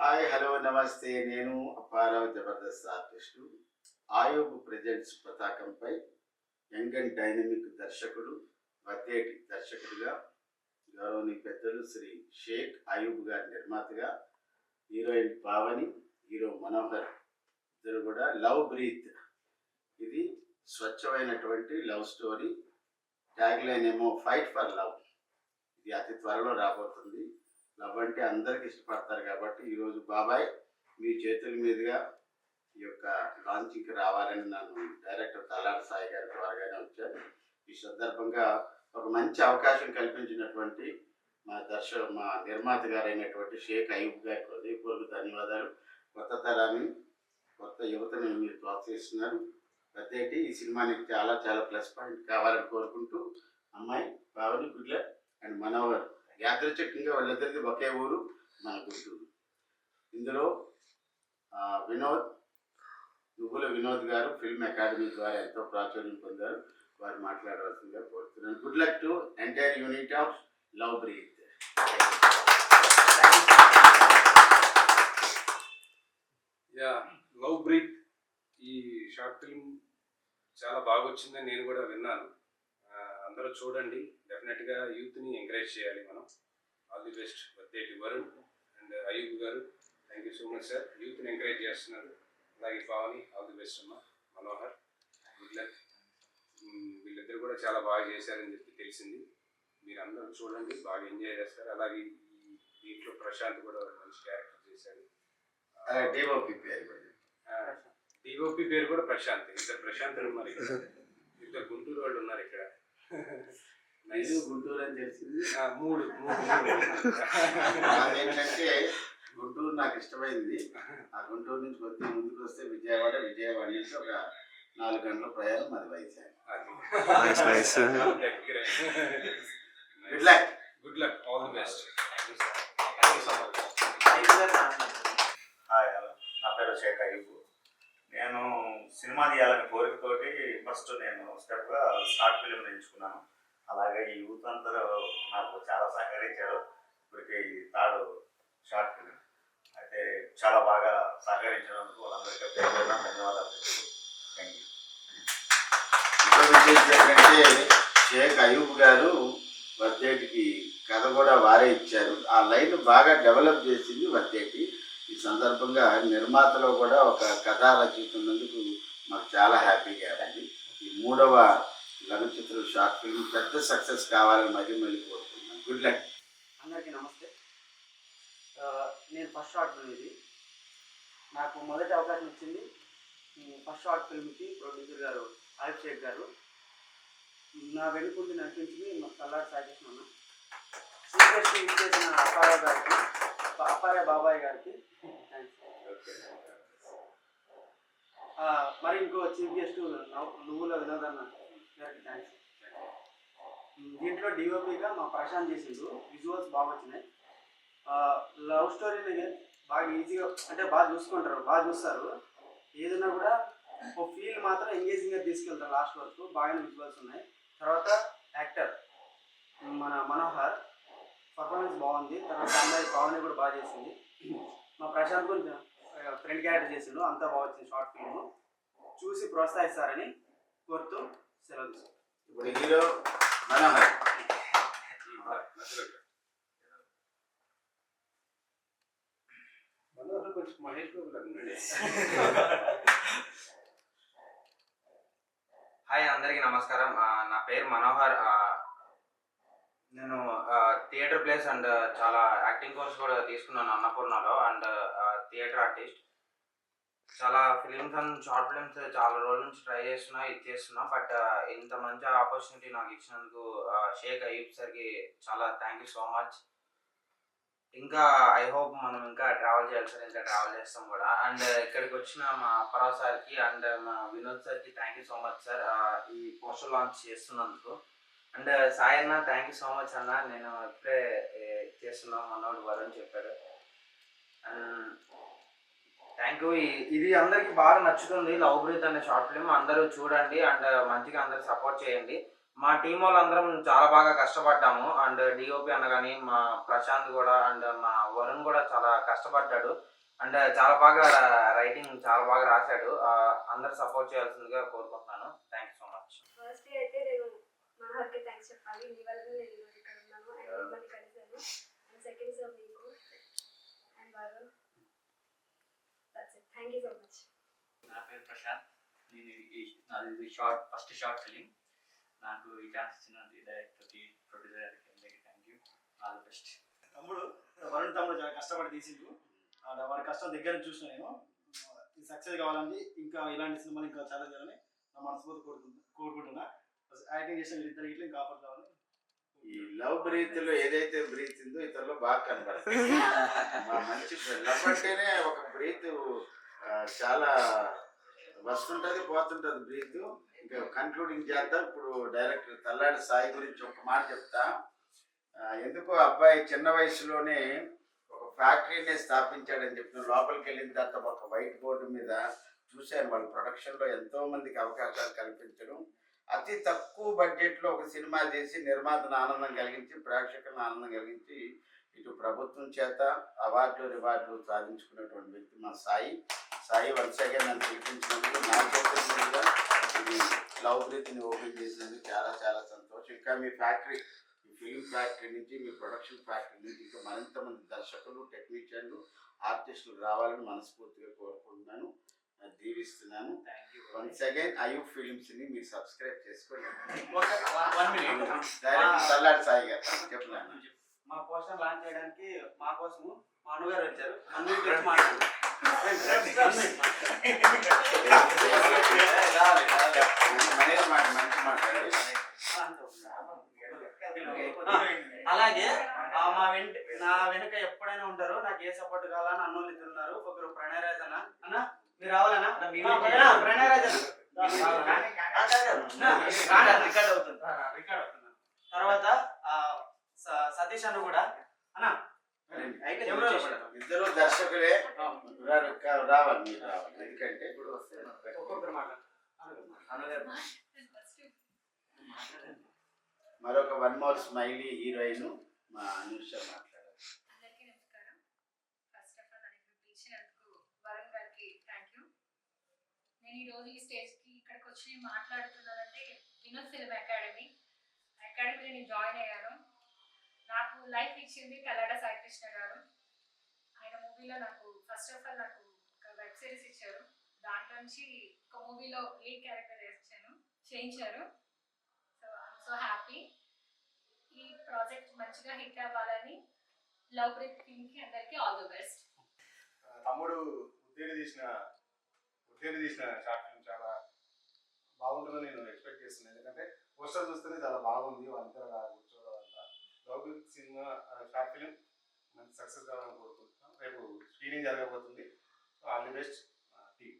Hi hello నమస్తే. నేను Apparao Jabardasth artist. Aayog presents పతాకంపై యంగ్ అండ్ డైనమిక్ దర్శకుడు వద్దేటి దర్శకుడిగా గౌరవనీయ పెద్దలు శ్రీ షేక్ అయూబ్ గారి నిర్మాతగా హీరోయిన్ పావని హీరో మనోహర్ ఇద్దరు కూడా లవ్ బ్రీత్. ఇది స్వచ్ఛమైనటువంటి లవ్ స్టోరీ. ట్యాగ్ లైన్ ఏమో ఫైట్ ఫర్ లవ్. ఇది అతి త్వరలో రాబోతుంది. లవ్ అంటే అందరికి ఇష్టపడతారు కాబట్టి ఈరోజు బాబాయ్ మీ చేతుల మీదుగా ఈ యొక్క లాంచింగ్కి రావాలని నన్ను డైరెక్టర్ తలాడు సాయి గారి ద్వారాగానే వచ్చాను ఈ సందర్భంగా ఒక మంచి అవకాశం కల్పించినటువంటి మా దర్శ మా నిర్మాత గారైనటువంటి షేక్ అయూబ్ గారికి హృదయపూర్వక ధన్యవాదాలు. కొత్త తరాన్ని కొత్త యువతని మీరు ప్రోత్సహిస్తున్నారు. ప్రత్యేటి ఈ సినిమానికి చాలా చాలా ప్లస్ పాయింట్ కావాలని కోరుకుంటూ అమ్మాయి పావని గుడ్ల అండ్ మనోహర్ యాదృచ్ఛికంగా వాళ్ళిద్దరిది ఒకే ఊరు మన గుంటూరు. ఇందులో వినోద్ నువ్వుల వినోద్ గారు ఫిల్మ్ అకాడమీ ద్వారా ఎంతో ప్రాచుర్యం పొందారు. వారు మాట్లాడవలసిందిగా కోరుతున్నాను. Good luck to entire unit of love breath. Yeah love breath ఈ షార్ట్ ఫిల్మ్ చాలా బాగా వచ్చిందని నేను కూడా విన్నాను. అందరూ చూడండి. డెఫినెట్గా యూత్ని ఎంకరేజ్ చేయాలి మనం. All the best Vaddeti Varun and Ayub గారు. Thank you so much sir యూత్ని ఎంకరేజ్ చేస్తున్నారు. అలాగే పావని ఆల్ ది బెస్ట్ అమ్మ. మనోహర్ గుడ్ లక్ వీళ్ళిద్దరు కూడా చాలా బాగా చేశారని చెప్పి తెలిసింది. మీరు అందరూ చూడండి. బాగా ఎంజాయ్ చేస్తారు. అలాగే ఈ దీంట్లో ప్రశాంత్ కూడా మంచి క్యారెక్టర్ పేరు డిఓపి పేరు కూడా ప్రశాంత్. ఇద్దరు ప్రశాంత్ ఉన్నారు ఇక్కడ. ఇద్దరు గుంటూరు వాళ్ళు ఉన్నారు ఇక్కడ. ఇది గుంటూరు అని తెలిసింది. ఆ, మూడు మూడు మూడు. నాది ఏంటంటే గుంటూరు నాకు ఇష్టమైంది. ఆ గుంటూరు నుంచి కొద్దిగా ముందుకు వస్తే విజయవాడ విజయవాడ నుంచి ఒక నాలుగు గంటల ప్రయాణం అది Vizag. Good luck good luck all the best hi hello నా పేరు షేక్ అయ్యూబ్ నేను సినిమా తీయాలని కోరికతోటి ఫస్ట్ నేను స్టెప్గా షార్ట్ ఫిలిం ఎంచుకున్నాను. అలాగే ఈ యూత్ అందరూ నాకు చాలా సహకరించారు. ఇప్పటికి ఈ థర్డ్ షార్ట్ ఫిలిం అయితే చాలా బాగా సహకరించినందుకు వాళ్ళందరికీ పేరు ధన్యవాదాలు థ్యాంక్ యూ ఏంటంటే షేక్ అయూబ్ గారు వర్దేటికి కథ కూడా వారే ఇచ్చారు. ఆ లైన్ బాగా డెవలప్ చేసింది వర్దేటి సందర్భంగా నిర్మాతలో కూడా ఒక కథ రచయిత ఉన్నందుకు మాకు చాలా హ్యాపీగా ఉంది. ఈ మూడవ లఘు చిత్రం షార్ట్ ఫిల్మ్ పెద్ద సక్సెస్ కావాలని మరి మళ్ళీ కోరుకుంటున్నాను. గుడ్ లక్ అందరికీ నమస్తే. నేను ఫస్ట్ షార్ట్ ఫిల్మ్ ఇది. నాకు మొదటి అవకాశం ఇచ్చింది ఫస్ట్ షార్ట్ ఫిల్మ్కి ప్రొడ్యూసర్ గారు ఆరిఫ్ షేక్ గారు. నా వెనుకుండి నడిపించింది మా కల్లాడు సాగేసిన అన్న చేసిన అపాయ గారికి. అప్పారే బాబాయ్ గారికి. థ్యాంక్స్ మరి ఇంకో చీఫ్ గెస్ట్ నువ్వుల వినోదన్న గారికి థ్యాంక్స్ దీంట్లో డిఓపిగా మా ప్రశాంత్ చేసిండు. విజువల్స్ బాగా వచ్చినాయి. లవ్ స్టోరీని బాగా ఈజీగా అంటే బాగా చూసుకుంటారు బాగా చూస్తారు. ఏదైనా కూడా ఒక ఫీల్ మాత్రం ఎంగేజింగ్గా తీసుకెళ్తారు. లాస్ట్ వరకు బాగానే విజువల్స్ ఉన్నాయి. తర్వాత యాక్టర్ మన మనోహర్. పర్ఫార్మెన్స్ బాగుంది. తర్వాత అమ్మాయి పావని కూడా బాగా చేసింది. మా ప్రశాంత్ కొంచెం ఫ్రెండ్ క్యారెక్టర్ చేసిండు. అంతా బాగా వచ్చింది షార్ట్ ఫిల్మ్ చూసి ప్రోత్సహిస్తారని కోరుతూ సెలవు ఇప్పుడు హీరో మనోహర్. మనోహర్ కొంచెం మహేష్ బాబు లాగా ఉన్నాడే. హాయ్ అందరికీ నమస్కారం. నా పేరు మనోహర్. థియేటర్ ప్లేస్ అండ్ చాలా యాక్టింగ్ కోర్స్ కూడా తీసుకున్నాను అన్నపూర్ణలో అండ్ థియేటర్ ఆర్టిస్ట్. చాలా ఫిలిమ్స్ అండ్ షార్ట్ ఫిలిమ్స్ చాలా రోజుల నుంచి ట్రై చేస్తున్నా ఇది చేస్తున్నా బట్ ఇంత మంచి ఆపర్చునిటీ నాకు ఇచ్చినందుకు షేక్ అయ్యూబ్ సార్కి చాలా థ్యాంక్ యూ సో మచ్ ఇంకా ఐ హోప్ మనం ఇంకా ట్రావెల్ చేయాలి సార్ ఇంకా ట్రావెల్ చేస్తాం కూడా. అండ్ ఇక్కడికి వచ్చిన మా పరావ్ సార్కి అండ్ మా వినోద్ సార్కి thank you so much sir ఈ పోస్టర్ లాంచ్ చేస్తున్నందుకు. అండ్ సాయి అన్న థ్యాంక్ యూ సో మచ్ అన్న. నేను ఇప్పుడే చేస్తున్నాం అన్నోడు వరుణ్ చెప్పాడు. అండ్ థ్యాంక్ యూ ఇది అందరికి బాగా నచ్చుతుంది లవ్ బ్రీత్ అనే షార్ట్ ఫిల్మ్ అందరూ చూడండి అండ్ మంచిగా అందరూ సపోర్ట్ చేయండి. మా టీం వాళ్ళందరం చాలా బాగా కష్టపడ్డాము. అండ్ డిఓపి అన్న కానీ మా ప్రశాంత్ కూడా అండ్ మా వరుణ్ కూడా చాలా కష్టపడ్డాడు. అండ్ చాలా బాగా రైటింగ్ చాలా బాగా రాశాడు. అందరు సపోర్ట్ చేయాల్సిందిగా కోరుకుంటున్నాను thank you so much first అయితే నేను మనోహర్కి థ్యాంక్స్ చెప్పాలి. నీ వల్ల నేను ఈరోజు ఇక్కడ ఉన్నాను. అండ్ మిమ్మల్ని కలిశాను. అండ్ సెకండ్ సార్ మీకు. And thank you so much నా పేరు ప్రశాంత్. నేను ఈ- నాది ఇది షార్ట్ ఫస్ట్ షార్ట్ ఫిలిం నాకు ఈ ఛాన్స్ ఇచ్చిన డైరెక్టర్కి ప్రొడ్యూసర్ గారికి అందరికీ thank you all the best తమ్ముడు వరుణ్ తమ్ముడు చాలా కష్టపడి తీసిండు. వాడి కష్టం దగ్గర చూసిన నేను. ఇది సక్సెస్ కావాలంటే ఇంకా ఇలాంటి సినిమాలు ఇంకా చాలా చేయాలని నా మనస్ఫూర్తి కోరుకుంటున్నా కోరుకుంటున్నా. యాక్టింగ్ చేసిన వీళ్ళిద్దరు ఇట్లా ఇంకా ఆఫర్ కావాలి. ఈ లవ్ బ్రీత్లో ఏదైతే బ్రీత్ ఉందో ఇతరులో బాగా కనబడుతుంది మా మంచి లవ్ అంటేనే ఒక బ్రీత్ చాలా వస్తుంటది పోతుంటది బ్రీత్ ఇంకా కన్క్లూడింగ్ చేద్దాం. ఇప్పుడు డైరెక్టర్ తల్లాడి సాయి గురించి ఒక మాట చెప్తా. ఆ, అబ్బాయి చిన్న వయసులోనే ఒక ఫ్యాక్టరీని స్థాపించాడని చెప్పిన లోపలికి వెళ్ళిన తర్వాత ఒక వైట్ బోర్డు మీద చూశాను. వాళ్ళ ప్రొడక్షన్లో ఎంతో మందికి అవకాశాలు కల్పించడం. అతి తక్కువ బడ్జెట్లో ఒక సినిమా చేసి నిర్మాతను ఆనందం కలిగించి ప్రేక్షకులను ఆనందం కలిగించి ఇటు ప్రభుత్వం చేత అవార్డులు రివార్డులు సాధించుకున్నటువంటి వ్యక్తి మా సాయి. సాయి వన్స్ అగైన్ నన్ను పిలిపించినందుకు నా చేతుల ఇది లవ్ బ్రీత్ని ఓపెన్ చేసినందుకు చాలా చాలా సంతోషం. ఇంకా మీ ఫ్యాక్టరీ మీ ఫిల్మ్ ఫ్యాక్టరీ నుంచి మీ ప్రొడక్షన్ ఫ్యాక్టరీ నుంచి ఇంకా మరింత మంది దర్శకులు టెక్నీషియన్లు ఆర్టిస్టులు రావాలని మనస్ఫూర్తిగా కోరుకుంటున్నాను. దీవిస్తున్నాను. Thank you once again IU ఫిలిమ్స్ని మీరు సబ్స్క్రైబ్ చేసుకోండి one minute direct Salladi Sai గారు. చెప్తున్నాను మా పోస్టర్ లాంచ్ చేయడానికి మా కోసము మా అన్నగారు వచ్చారు. అన్నిటి గురించి అలాగే మా వెంట నా వెనుక ఎప్పుడైనా ఉంటారు నాకు ఏ సపోర్ట్ కావాలని అన్నోళ్ళు ఇద్దరు ఉన్నారు. ఒకరు ప్రణయరాజ్ అన్న అన్న మీరు రావాలన్నా రికార్డ్ అవుతుంది. తర్వాత సతీష్ అన్న కూడా అన్న. ఇద్దరు దర్శకులే రావాలి మీరు రావాలి. ఎందుకంటే ఇప్పుడు ఒక్కొక్కరు మరొక వన్ మోర్ స్మైలీ హీరోయిన్ మా అనుష మాట్లాడారు అందరికీ నమస్కారం ఫస్ట్ ఆఫ్ ఆల్ నన్ను ఇక్కడ పిలిచినందుకు వరుణ్ గారికి థ్యాంక్ యూ ఈ రోజు ఈ స్టేజ్కి ఇక్కడికి వచ్చి మాట్లాడుతున్నానంటే వినోద్ ఫిల్మ్ అకాడమీ. అకాడమీలో నేను జాయిన్ అయ్యాను. నాకు లైఫ్ ఇచ్చింది కల్లాడ సాయికృష్ణ గారు. ఆయన మూవీలో నాకు ఫస్ట్ ఆఫ్ ఆల్ నాకు ఒక వెబ్ సిరీస్ ఇచ్చారు. దాంట్లో నుంచి ఒక మూవీలో లీడ్ క్యారెక్టర్ చేశాను చేయించారు. సో ఐఎమ్ సో హ్యాపీ ఈ ప్రాజెక్ట్ మంచిగా హిట్ అవ్వాలని లవ్ బ్రేక్ టీమ్కి అందరికీ ఆల్ ది బెస్ట్ తమ్ముడు ఉద్యోగి చేసిన ఉద్యోగి తీసిన షార్ట్ ఫిల్మ్ చాలా బాగుంటుందని నేను ఎక్స్పెక్ట్ చేస్తున్నాను ఎందుకంటే పోస్టర్ చూస్తేనే చాలా బాగుంది వాళ్ళిద్దరు కూర్చోవడం లవ్ సినిమా షార్ట్ ఫిల్మ్ మంచి సక్సెస్ కావాలని కోరుకుంటున్నాం. రేపు స్క్రీనింగ్ జరగబోతుంది. All the best team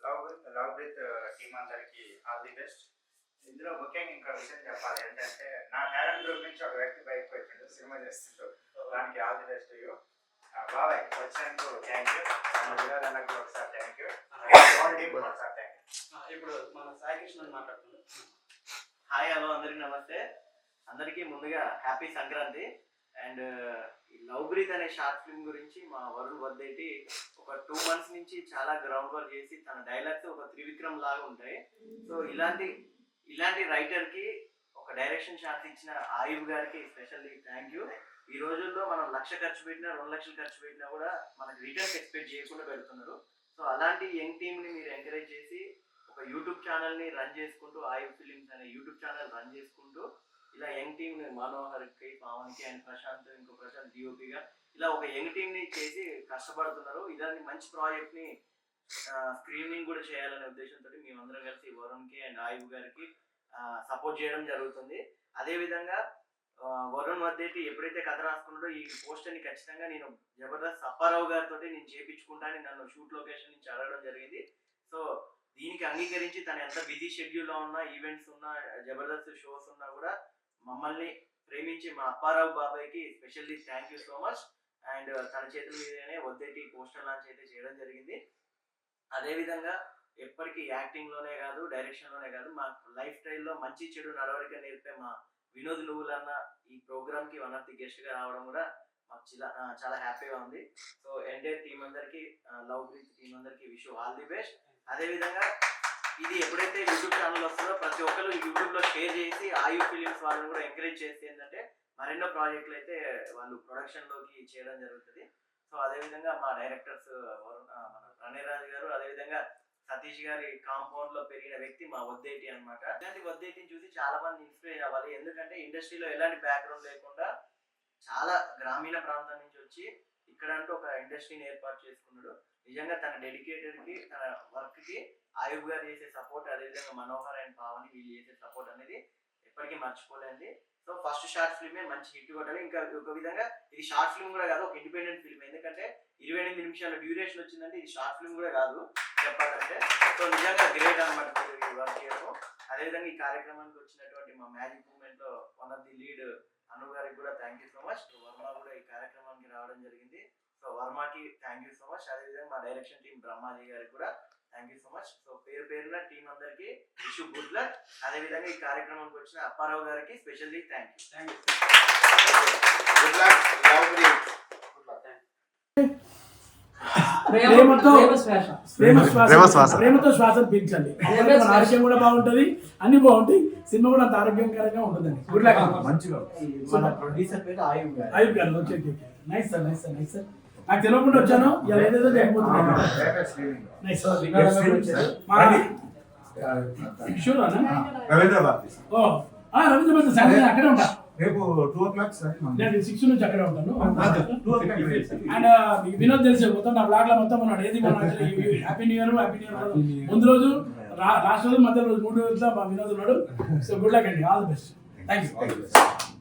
love with love with team అందరికి ఆల్ ది బెస్ట్. ఇందులో ముఖ్యంగా ఇంకా విషయం చెప్పాలి. ఏంటంటే నా టాలెంట్ గ్రూప్ నుంచి ఒక వ్యక్తి బయటకు వచ్చిండు సినిమా చేస్తుంటూ దానికి ఆల్ ది బెస్ట్ యూ. బాబాయ్ వచ్చినందుకు థ్యాంక్ యూ వినోద్ అన్నకు ఒకసారి థ్యాంక్ యూ ఇప్పుడు మన సాయి కృష్ణ మాట్లాడుతున్నాడు హాయ్ హలో అందరికి నమస్తే. అందరికీ ముందుగా హ్యాపీ సంక్రాంతి. అండ్ ఈ లవ్ బ్రీత్ అనే షార్ట్ ఫిల్మ్ గురించి మా వరుణ్ వద్దేటి ఒక టూ మంత్స్ నుంచి చాలా గ్రౌండ్ వర్క్ చేసి తన డైలాగ్స్ ఒక త్రివిక్రమ్ లాగా ఉంటాయి. సో ఇలాంటి ఇలాంటి రైటర్కి ఒక డైరెక్షన్ షార్ట్ ఇచ్చిన ఆయుబ్ గారికి స్పెషల్లీ థ్యాంక్ యూ ఈ రోజుల్లో మనం లక్ష ఖర్చు పెట్టినా రెండు లక్షలు ఖర్చు పెట్టినా కూడా మనకి రిటర్న్స్ ఎక్స్పెక్ట్ చేయకుండా పెడుతున్నారు. సో అలాంటి యంగ్ టీమ్ని మీరు ఎంకరేజ్ చేసి ఒక యూట్యూబ్ ఛానల్ని రన్ చేసుకుంటూ ఆయు ఫిలిమ్స్ అనే యూట్యూబ్ ఛానల్ రన్ చేసుకుంటూ ఇలా యంగ్ టీమ్ని మనోహర్కి పవన్కి అండ్ ప్రశాంత్ ఇంకో ప్రశాంత్ డిఓపిగా ఇలా ఒక యంగ్ టీమ్ని చేసి కష్టపడుతున్నారు. ఇలాంటి మంచి ప్రాజెక్ట్ని స్క్రీనింగ్ కూడా చేయాలనే ఉద్దేశంతో మేమందరం కలిసి వరుణ్కి అండ్ ఆయువు గారికి సపోర్ట్ చేయడం జరుగుతుంది. అదేవిధంగా వరుణ్ మధ్యకి ఎప్పుడైతే కథ రాసుకున్నాడో ఈ పోస్టర్ని ఖచ్చితంగా నేను జబర్దస్త్ అప్పారావు గారితో నేను చేపించుకుంటానని నన్ను షూట్ లొకేషన్ నుంచి అడగడం జరిగింది. సో దీనికి అంగీకరించి తను ఎంత బిజీ షెడ్యూల్లో ఉన్నా ఈవెంట్స్ ఉన్నా జబర్దస్త్ షోస్ ఉన్నా కూడా మమ్మల్ని ప్రేమించి మా అప్పారావు బాబాయ్కి specially thank you so much and తన చేతుల మీదనే వద్దేటి పోస్టర్ లాంచ్ అయితే చేయడం జరిగింది. అదేవిధంగా ఎప్పటికీ యాక్టింగ్లోనే కాదు డైరెక్షన్లోనే కాదు మా లైఫ్ స్టైల్లో మంచి చెడు నడవడిక నేర్పే మా వినోద్ నువ్వులన్న ఈ ప్రోగ్రామ్కి వన్ ఆఫ్ ది గెస్ట్గా రావడం కూడా మాకు చాలా చాలా హ్యాపీగా ఉంది. సో ఎంటైర్ టీం అందరికి లవ్ బ్రీత్ టీం అందరికి విష్ ఆల్ ది బెస్ట్ అదే విధంగా ఇది ఎప్పుడైతే యూట్యూబ్ ఛానల్ వస్తుందో ప్రతి ఒక్కరు యూట్యూబ్లో షేర్ చేసి ఆయు ఫిలిమ్స్ వాళ్ళని కూడా ఎంకరేజ్ చేసి ఏంటంటే మరెన్నో ప్రాజెక్టులు అయితే వాళ్ళు ప్రొడక్షన్లోకి చేయడం జరుగుతుంది. సో అదే విధంగా మా డైరెక్టర్స్ మన ప్రణయ్ రాజు గారు అదే విధంగా సతీష్ గారి కాంపౌండ్లో పెరిగిన వ్యక్తి మా వద్దేటి అనమాట ఇలాంటి వద్దేటిని చూసి చాలా మంది ఇన్స్పైర్ అవ్వాలి. ఎందుకంటే ఇండస్ట్రీలో ఎలాంటి బ్యాక్గ్రౌండ్ లేకుండా చాలా గ్రామీణ ప్రాంతం నుంచి వచ్చి ఇక్కడ అంటూ ఒక ఇండస్ట్రీని ఏర్పాటు చేసుకున్నాడు. నిజంగా తన డెడికేటెడ్కి తన వర్క్కి ఆయుబ్ గారు చేసే సపోర్ట్ అదేవిధంగా మనోహర్ అండ్ పావని వీళ్ళు చేసే సపోర్ట్ అనేది ఎప్పటికీ మర్చిపోలేండి. సో ఫస్ట్ షార్ట్ ఫిల్మే మంచి హిట్ కొట్టాలి. ఇంకా ఒక విధంగా ఇది షార్ట్ ఫిల్మ్ కూడా కాదు ఒక ఇండిపెండెంట్ ఫిల్మ్. ఎందుకంటే ఇరవై ఎనిమిది నిమిషాల డ్యూరేషన్ వచ్చిందంటే ఇది షార్ట్ ఫిల్మ్ కూడా కాదు చెప్పాలంటే. సో నిజంగా గ్రేట్ అనమాట వర్క్ చేయడం. అదేవిధంగా ఈ కార్యక్రమానికి వచ్చినటువంటి మా మ్యాజిక్ మూమెంట్లో one of the lead Anu గారికి కూడా thank you so much Varma కూడా ఈ కార్యక్రమానికి రావడం జరిగింది. సో వర్మకి థ్యాంక్ యూ సో మచ్ అదేవిధంగా మా డైరెక్షన్ టీం బ్రహ్మాజీ గారికి కూడా thank you so much so పేరు పేరున టీం అందరికి విష్ గుడ్ లక్ అదేవిధంగా ఈ కార్యక్రమానికి వచ్చిన అప్పారావు గారికి specially thank you good luck love breath ప్రేమతో ప్రేమ శ్వాస. ప్రేమ శ్వాస. ప్రేమతో శ్వాస పీల్చండి. ఆరోగ్యం కూడా బాగుంటది అన్ని బాగుంటాయి సినిమా కూడా అంత ఆరోగ్యకరంగా ఉంటుందండి. గుడ్ లక్ మంచిగా. మన ప్రొడ్యూసర్ పేరు ఆయుబ్ గారు. గారు. Nice sir nice sir nice sir నాకు తెలియకుండా వచ్చాను. ఇలా ఏదేదో చేయకపోతున్నాను నైస్ షూర్ అన్న? రవీంద్ర భారతి ఓ. ఆ, రవీంద్ర భారతి సార్ అక్కడే ఉంటా. రేపు టూ ఓ క్లాక్ సార్ నేను సిక్స్ నుంచి అక్కడే ఉంటాను. అండ్ మీకు వినోద్ తెలుసు మొత్తం నా బ్లాగ్లో మొత్తం ఉన్నాడు. ఏది మన happy new year happy new year ముందు రోజు లాస్ట్ రోజు మధ్య రోజు మూడు రోజుల మా వినోద్ ఉన్నాడు. సో గుడ్ లక్ అండి. All the best thank you